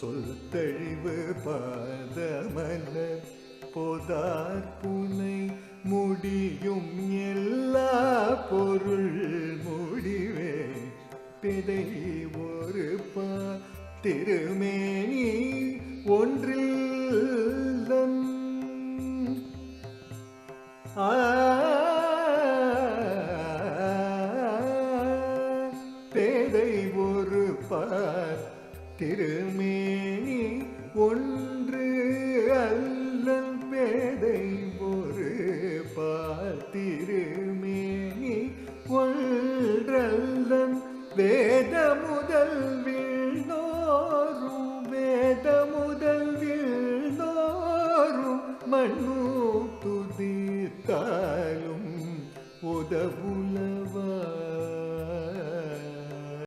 சொல் தெளிவு பாதமலர் போதார் புனை முடியும் எல்லா பொருள் முடிவே. பிதை ஒரு பா திருமேனி ஒன்றில் பேதை ஒரு பார் திருமேனி ஒன்று அல்லல் பேதை ஒரு பால். திருமேனி ஒன்றல்லன் வேத முதல்வில் நோரும் வேத முதல்வில் நோரும் மண்ணு துதித்தாலும் உதவுலவா.